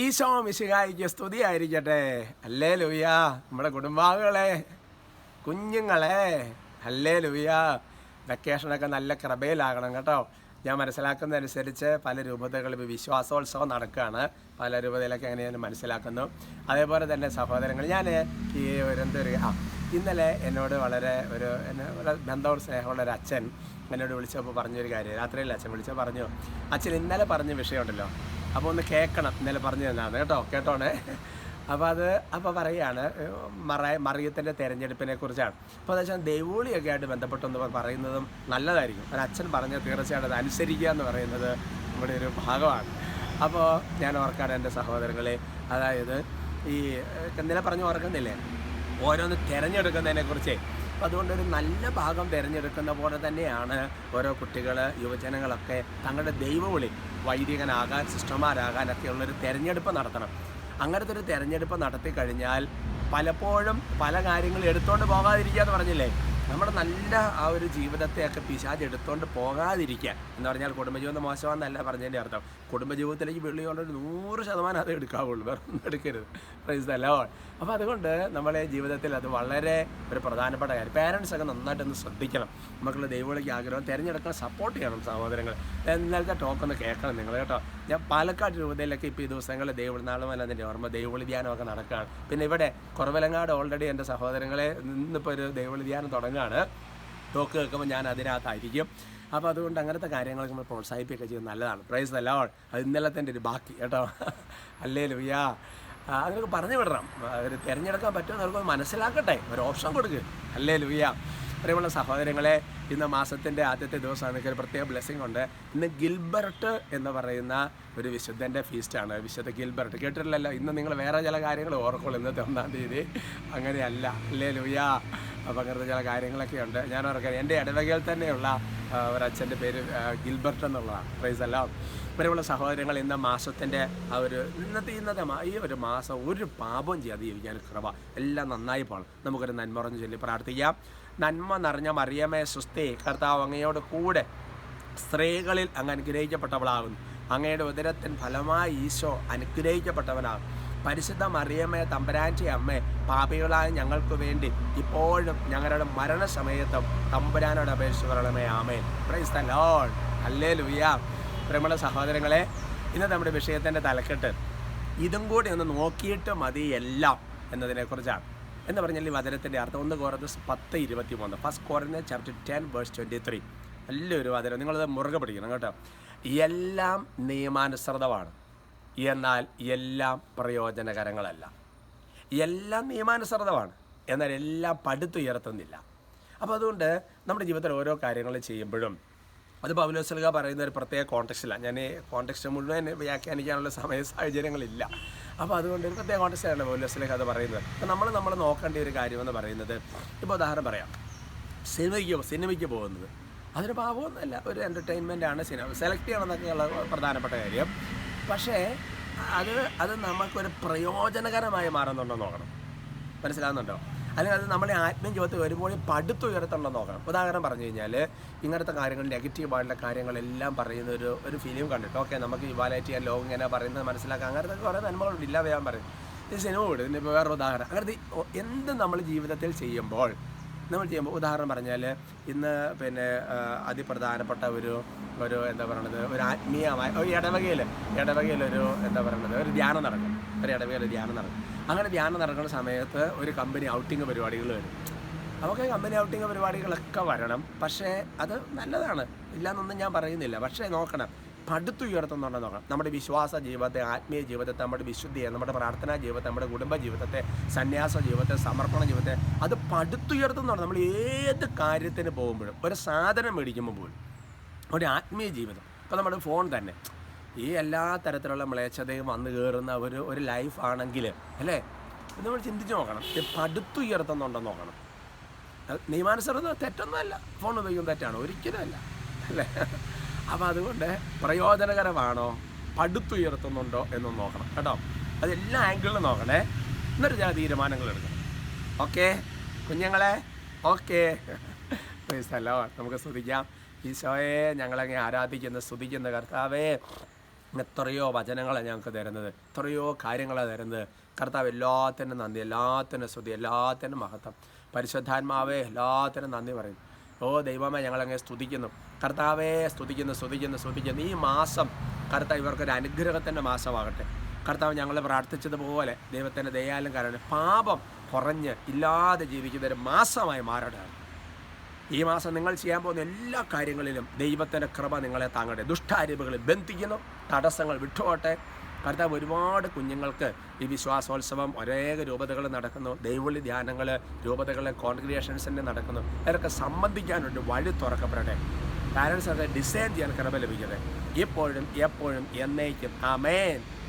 ഈശോ മിശിഹായിക്ക് സ്തുതിയായിരിക്കട്ടെ. അല്ലേ ലുവിയ നമ്മുടെ കുടുംബാംഗങ്ങളെ കുഞ്ഞുങ്ങളെ അല്ലേ ലുവിയ വെക്കേഷനൊക്കെ നല്ല കൃപയിലാകണം കേട്ടോ. ഞാൻ മനസ്സിലാക്കുന്നതനുസരിച്ച് പല രൂപതകളിൽ വിശ്വാസോത്സവം നടക്കുകയാണ്. പല രൂപതയിലൊക്കെ അങ്ങനെ ഞാൻ മനസ്സിലാക്കുന്നു. അതേപോലെ തന്നെ സഹോദരങ്ങൾ ഞാൻ ഈ ഒരു എന്തൊരു ആ ഇന്നലെ എന്നോട് വളരെ ഒരു എന്നെ വളരെ ബന്ധവും സ്നേഹമുള്ള ഒരു അച്ഛൻ എന്നോട് വിളിച്ചപ്പോൾ പറഞ്ഞൊരു കാര്യം. രാത്രിയിൽ അച്ഛൻ വിളിച്ചപ്പോൾ പറഞ്ഞു അച്ഛൻ ഇന്നലെ പറഞ്ഞ വിഷയമുണ്ടല്ലോ. അപ്പോൾ ഒന്ന് കേൾക്കണം ഇന്നലെ പറഞ്ഞു തന്നാണ് കേട്ടോ? കേട്ടോണേ? അപ്പോൾ അത് അപ്പോൾ പറയുകയാണ് മറ മറിയത്തിന്റെ തെരഞ്ഞെടുപ്പിനെ കുറിച്ചാണ്. അപ്പോൾ എന്താ വെച്ചാൽ ദൈവോളിയൊക്കെ ആയിട്ട് ബന്ധപ്പെട്ടൊന്ന് പറയുന്നതും നല്ലതായിരിക്കും. ഒരു അച്ഛൻ പറഞ്ഞ തീർച്ചയായിട്ടും അത് അനുസരിക്കുക എന്ന് പറയുന്നത് നമ്മുടെ ഒരു ഭാഗമാണ്. അപ്പോൾ ഞാൻ ഓർക്കാണ് എന്റെ സഹോദരങ്ങളെ അതായത് ഈ ഇന്നലെ പറഞ്ഞു ഓർക്കുന്നില്ലേ? ഓരോന്ന് തിരഞ്ഞെടുക്കുന്നതിനെക്കുറിച്ച് അപ്പം അതുകൊണ്ട് ഒരു നല്ല ഭാഗം തിരഞ്ഞെടുക്കുന്ന പോലെ തന്നെയാണ് ഓരോ കുട്ടികൾ യുവജനങ്ങളൊക്കെ തങ്ങളുടെ ദൈവവിളി വൈദികനാകാൻ സിസ്റ്റർമാരാകാനൊക്കെ ഉള്ളൊരു തിരഞ്ഞെടുപ്പ് നടത്തണം. അങ്ങനത്തെ ഒരു തിരഞ്ഞെടുപ്പ് നടത്തി കഴിഞ്ഞാൽ പലപ്പോഴും പല കാര്യങ്ങളും എടുത്തുകൊണ്ട് പോകാതിരിക്കുക എന്ന് പറഞ്ഞില്ലേ? നമ്മുടെ നല്ല ആ ഒരു ജീവിതത്തെയൊക്കെ പിശാജ് എടുത്തുകൊണ്ട് പോകാതിരിക്കുക എന്ന് പറഞ്ഞാൽ കുടുംബജീവിതം മോശമാണെന്നല്ല പറഞ്ഞതിന്റെ അർത്ഥം. കുടുംബജീവിതത്തിലേക്ക് വെള്ളിയുള്ള ഒരു നൂറ് ശതമാനം അത് എടുക്കാവുള്ളൂ. വേറെ ഒന്നും എടുക്കരുത്. പ്രൈസ് അല്ലോ? അപ്പോൾ അതുകൊണ്ട് നമ്മളെ ജീവിതത്തിൽ അത് വളരെ ഒരു പ്രധാനപ്പെട്ട കാര്യം. പാരൻസ് ഒക്കെ നന്നായിട്ടൊന്ന് ശ്രദ്ധിക്കണം. മക്കളുടെ ദൈവവിളിക്ക് ആഗ്രഹം തിരഞ്ഞെടുക്കാൻ സപ്പോർട്ട് ചെയ്യണം സഹോദരങ്ങൾ ടോക്ക് ഒന്ന് കേൾക്കണം നിങ്ങൾ കേട്ടോ. ഞാൻ പാലക്കാട് രൂപതയിലൊക്കെ ഇപ്പോൾ ഈ ദിവസങ്ങളിൽ ദൈവനാളും അല്ല എന്റെ ഓർമ്മ ദൈവവിളി ധ്യാനമൊക്കെ നടക്കുകയാണ്. പിന്നെ ഇവിടെ കുറവലങ്ങാട് ഓൾറെഡി എന്റെ സഹോദരങ്ങളെ ഇന്നിപ്പോൾ ഒരു ദൈവവിളി ധ്യാനം തുടങ്ങുകയാണ് ടോക്ക് കേൾക്കുമ്പോൾ ഞാൻ അതിനകത്തായിരിക്കും. അപ്പോൾ അതുകൊണ്ട് അങ്ങനത്തെ കാര്യങ്ങളൊക്കെ നമ്മൾ പ്രോത്സാഹിപ്പിക്കുക ചെയ്യുന്നത് നല്ലതാണ്. പ്രൈസ് അല്ല അത് ഇന്നലത്തെ ഒരു ബാക്കി കേട്ടോ. അല്ലേ ലുയാ അതിനൊക്കെ പറഞ്ഞു വിടണം. അവർ തിരഞ്ഞെടുക്കാൻ പറ്റുമെന്ന് അവർക്ക് മനസ്സിലാക്കട്ടെ. ഒരു ഓപ്ഷൻ കൊടുക്കുക അല്ലേ ലുയ്യ പ്രിയമുള്ള സഹോദരങ്ങളെ ഇന്ന് മാസത്തിന്റെ ആദ്യത്തെ ദിവസമാണ്. എനിക്ക് ഒരു പ്രത്യേക ബ്ലെസ്സിങ് ഉണ്ട്. ഇന്ന് ഗിൽബർട്ട് എന്ന് പറയുന്ന ഒരു വിശുദ്ധന്റെ ഫീസ്റ്റാണ് വിശുദ്ധ ഗിൽബർട്ട്. കേട്ടിട്ടില്ലല്ലോ? ഇന്ന് നിങ്ങൾ വേറെ ചില കാര്യങ്ങൾ ഓർക്കുള്ളൂ ഇന്നത്തെ ഒന്നാം തീയതി. അങ്ങനെയല്ല. അല്ലേ ലുയാ അപ്പം അങ്ങനത്തെ ചില കാര്യങ്ങളൊക്കെ ഉണ്ട് ഞാൻ ഓർക്കാം എന്റെ ഇടവകയിൽ തന്നെയുള്ള ഒരച്ഛന്റെ പേര് ഗിൽബർട്ട് എന്നുള്ളതാണ്. പ്രൈസ് അല്ല ഇവരെയുള്ള സഹോദരങ്ങൾ ഇന്ന മാസത്തിന്റെ ആ ഒരു ഇന്നത്തെ ഇന്നത്തെ ഈ ഒരു മാസം ഒരു പാപം ചെയ്യാതെ ജീവിക്കാൻ കൃപ. എല്ലാം നന്നായി പോകണം നമുക്കൊരു നന്മ പറഞ്ഞു ചൊല്ലി പ്രാർത്ഥിക്കാം. നന്മ നിറഞ്ഞ മറിയമേ സുസ്ഥി കർത്താവ് അങ്ങയോട് കൂടെ സ്ത്രീകളിൽ അങ്ങ് അനുഗ്രഹിക്കപ്പെട്ടവളാകുന്നു. അങ്ങയുടെ ഉദരത്തിൻ ഫലമായി ഈശോ അനുഗ്രഹിക്കപ്പെട്ടവനാകും പരിശുദ്ധ മറിയമ്മേ തമ്പരാന്റെ അമ്മേ പാപികളായ ഞങ്ങൾക്ക് വേണ്ടി ഇപ്പോഴും ഞങ്ങളുടെ മരണസമയത്തും തമ്പുരാനോട് അപേക്ഷിച്ച് പറയണമേ ആമേൻ. പ്രൈസ് ദ അല്ലേ ലുയ്യ പ്രമുള്ള സഹോദരങ്ങളെ ഇന്ന് നമ്മുടെ വിഷയത്തിന്റെ തലക്കെട്ട് ഇതും കൂടി ഒന്ന് നോക്കിയിട്ട് മതി എല്ലാം എന്നതിനെക്കുറിച്ചാണ്. എന്ന് പറഞ്ഞാൽ ഈ വചനത്തിന്റെ അർത്ഥം ഒന്ന് കുറഞ്ഞത് പത്ത് ഇരുപത്തി മൂന്ന് first കോറിന് chapter ten verse twenty three നല്ലൊരു വചനം. നിങ്ങളത് മുറുകെ പിടിക്കണം കേട്ടോ. എല്ലാം നിയമാനുസൃതമാണ്. എന്നാൽ എല്ലാം പ്രയോജനകരങ്ങളല്ല. എല്ലാം നിയമാനുസൃതമാണ്. എന്നാൽ എല്ലാം പടുത്തുയർത്തുന്നില്ല. അപ്പോൾ അതുകൊണ്ട് നമ്മുടെ ജീവിതത്തിൽ ഓരോ കാര്യങ്ങൾ ചെയ്യുമ്പോഴും അത് പൗലോസ്ലിക പറയുന്ന ഒരു പ്രത്യേക കോൺടെക്സ്റ്റിലാണ് ഞാൻ ഈ കോൺടെക്സ്റ്റ് മുഴുവൻ വ്യാഖ്യാനിക്കാനുള്ള സമയ സാഹചര്യങ്ങളില്ല. അപ്പോൾ അതുകൊണ്ട് ഒരു പ്രത്യേക കോൺടെക്സ്റ്റാണ് പൗലോസ്ലിക അത് പറയുന്നത്. അപ്പോൾ നമ്മൾ നമ്മൾ നോക്കേണ്ട ഒരു കാര്യമെന്ന് പറയുന്നത് ഇപ്പോൾ ഉദാഹരണം പറയാം. സിനിമയ്ക്ക് സിനിമയ്ക്ക് പോകുന്നത്. അതൊരു പാപമൊന്നുമല്ല ഒരു എന്റർടൈൻമെന്റ് ആണ് സിനിമ. സെലക്ട് ചെയ്യണമെന്നൊക്കെയുള്ള പ്രധാനപ്പെട്ട കാര്യം. പക്ഷേ അത് അത് നമുക്കൊരു പ്രയോജനകരമായി മാറുന്നുണ്ടോ നോക്കണം. മനസ്സിലാകുന്നുണ്ടോ അല്ലെങ്കിൽ അത് നമ്മളെ ആത്മീയ ജീവിതത്തിൽ വരുമ്പോൾ പടുത്തുയർത്തുണ്ടോ നോക്കണം. ഉദാഹരണം പറഞ്ഞു കഴിഞ്ഞാൽ ഇങ്ങനത്തെ കാര്യങ്ങൾ നെഗറ്റീവായിട്ടുള്ള കാര്യങ്ങളെല്ലാം പറയുന്ന ഒരു ഒരു ഫിലിം കണ്ടിട്ട് ഓക്കെ നമുക്ക് ഇവാലേറ്റ് ചെയ്യാൻ ലോകം ഇങ്ങനെ പറയുന്നത് മനസ്സിലാക്കാം അങ്ങനത്തെ കുറേ നന്മകളുണ്ട് ഇല്ല ഞാൻ പറയും. ഇത് സിനിമ വിടും ഇതിന്റെ വേറെ ഉദാഹരണം. അങ്ങനത്തെ എന്ത് നമ്മൾ ജീവിതത്തിൽ ചെയ്യുമ്പോൾ നമ്മൾ ചെയ്യുമ്പോൾ ഉദാഹരണം പറഞ്ഞാൽ ഇന്ന് പിന്നെ അതിപ്രധാനപ്പെട്ട ഒരു ഒരു എന്താ പറയണത് ഒരു ആത്മീയമായ ഒരു ഇടവകയിൽ ഇടവകയിലൊരു എന്താ പറയണത് ഒരു ധ്യാനം നടക്കും. ഒരു ഇടവകയിൽ ധ്യാനം നടക്കും. അങ്ങനെ ധ്യാനം നടക്കുന്ന സമയത്ത് ഒരു കമ്പനി ഔട്ടിങ് പരിപാടികൾ വരും. നമുക്ക് കമ്പനി ഔട്ടിങ് പരിപാടികളൊക്കെ വരണം. പക്ഷേ അത് നല്ലതാണ്. ഇല്ലയെന്നൊന്നും ഞാൻ പറയുന്നില്ല. പക്ഷേ നോക്കണം. പടുത്തുയർത്തുന്നുണ്ടോ നോക്കണം നമ്മുടെ വിശ്വാസ ജീവിതത്തെ ആത്മീയ ജീവിതത്തെ നമ്മുടെ വിശുദ്ധിയെ നമ്മുടെ പ്രാർത്ഥനാ ജീവിതത്തെ നമ്മുടെ കുടുംബ ജീവിതത്തെ സന്യാസ ജീവിതത്തെ സമർപ്പണ ജീവിതത്തെ അത് പടുത്തുയർത്തുന്നുണ്ട് നമ്മൾ ഏത് കാര്യത്തിന് പോകുമ്പോഴും ഒരു സാധനം മേടിക്കുമ്പോൾ പോലും ഒരു ആത്മീയ ജീവിതം. ഇപ്പോൾ നമ്മുടെ ഫോൺ തന്നെ ഈ എല്ലാ തരത്തിലുള്ള മ്ലേച്ഛതയും വന്നു കയറുന്ന ഒരു ഒരു ലൈഫാണെങ്കിൽ അല്ലേ? ഇത് നമ്മൾ ചിന്തിച്ച് നോക്കണം ഇത് പടുത്തുയർത്തുന്നുണ്ടെന്ന് നോക്കണം. നിയമാനുസൃത തെറ്റൊന്നുമല്ല ഫോൺ ഉപയോഗിക്കുന്ന തെറ്റാണ് ഒരിക്കലും അല്ല അല്ലേ? അപ്പോൾ അതുകൊണ്ട് പ്രയോജനകരമാണോ? പടുത്തുയർത്തുന്നുണ്ടോ എന്ന് നോക്കണം. കേട്ടോ? അതെല്ലാ ആംഗിളിലും നോക്കണേ. എന്നിട്ട് ഞാൻ തീരുമാനങ്ങൾ എടുക്കണം. ഓക്കെ കുഞ്ഞുങ്ങളെ ഓക്കെ സ്ഥലോ നമുക്ക് സ്തുതിക്കാം. ഈശോയെ ഞങ്ങളങ്ങ് ആരാധിക്കുന്ന സ്തുതിക്കുന്ന കർത്താവേ. എത്രയോ വചനങ്ങളാണ് ഞങ്ങൾക്ക് തരുന്നത്. എത്രയോ കാര്യങ്ങളാണ് തരുന്നത്. കർത്താവ് എല്ലാത്തിനും നന്ദി എല്ലാത്തിനും സ്തുതി എല്ലാത്തിനും മഹത്വം. പരിശുദ്ധാത്മാവേ എല്ലാത്തിനും നന്ദി പറയുന്നു. ഓ ദൈവമേ ഞങ്ങളങ്ങനെ സ്തുതിക്കുന്നു. കർത്താവേ സ്തുതിക്കുന്നു സ്തുതിക്കുന്നു സ്തുതിക്കുന്നു. ഈ മാസം കർത്താവ് ഇവർക്കൊരു അനുഗ്രഹത്തിന്റെ മാസമാകട്ടെ. കർത്താവ് ഞങ്ങൾ പ്രാർത്ഥിച്ചതുപോലെ ദൈവത്തിന്റെ ദയാലും കാരണം പാപം കുറഞ്ഞ് ഇല്ലാതെ ജീവിക്കുന്ന ഒരു മാസമായി മാറട്ടെ ഈ മാസം നിങ്ങൾ ചെയ്യാൻ പോകുന്ന എല്ലാ കാര്യങ്ങളിലും ദൈവത്തിന്റെ കൃപ നിങ്ങളെ താങ്ങട്ടെ. ദുഷ്ടാരൂപകൾ ബന്ധിക്കുന്നു. തടസ്സങ്ങൾ വിട്ടുപോട്ടെ കർത്താവ് ഒരുപാട് കുഞ്ഞുങ്ങൾക്ക് ഈ വിശ്വാസോത്സവം ഒരേക രൂപതകൾ നടക്കുന്നു. ദൈവവിളി ധ്യാനങ്ങൾ രൂപതകളെ കോൺഗ്രിയേഷൻസിന്റെ നടക്കുന്നു. അതൊക്കെ സംബന്ധിക്കാനുണ്ട് വഴി തുറക്കപ്പെടട്ടെ. പാരൻസ് അത് ഡിസൈൻ ചെയ്യാൻ കൃപ ലഭിക്കട്ടെ. ഇപ്പോഴും എപ്പോഴും എന്നേക്കും. ആമേൻ.